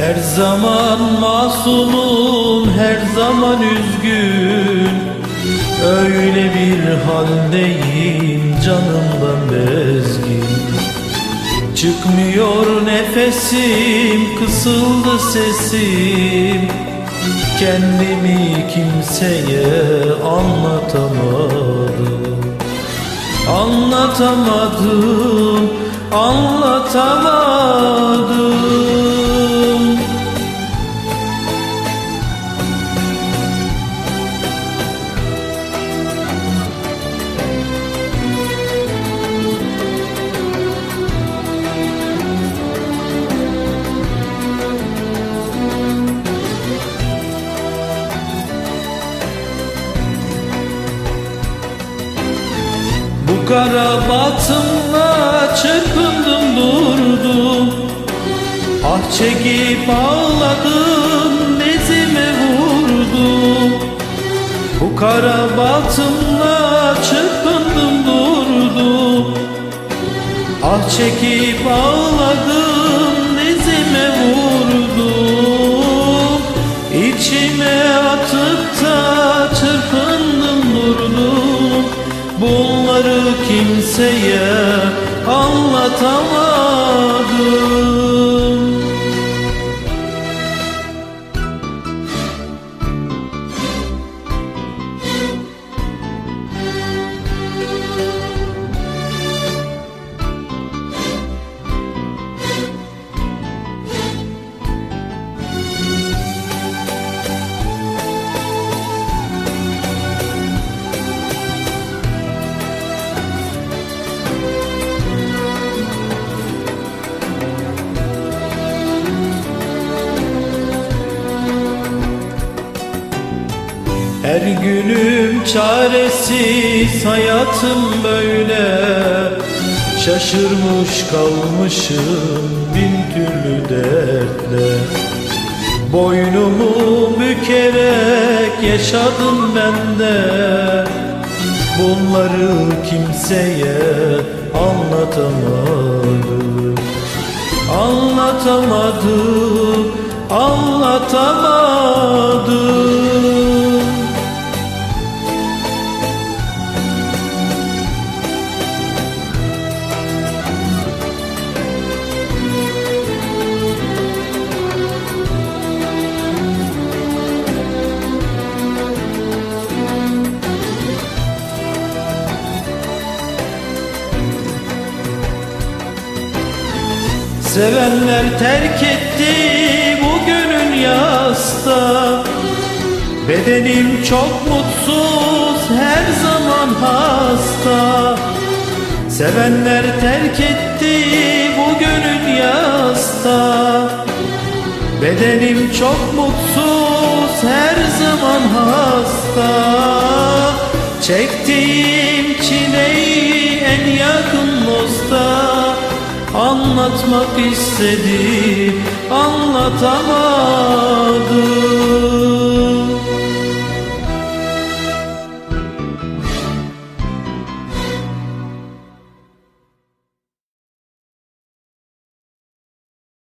Her zaman masumum, her zaman üzgün. Öyle bir haldeyim canımdan bezgin. Çıkmıyor nefesim, kısıldı sesim. Kendimi kimseye anlatamadım. Anlatamadım, anlatamadım kara batımla çırpındım durdum. Ah çekip ağladım nezime vurdum. Bu kara batımla çırpındım durdum. Ah çekip ağladım nezime vurdum. İçime atıp da anlatamadım Her günüm çaresiz hayatım böyle. Şaşırmış kalmışım bin türlü dertle. Boynumu bükerek yaşadım ben de. Bunları kimseye anlatamadım. Anlatamadım, anlatamadım Sevenler terk etti bugünün yasta. Bedenim çok mutsuz her zaman hasta. Sevenler terk etti bugünün yasta. Bedenim çok mutsuz her zaman hasta. Çektiğim Anlatmak istedim anlatamadım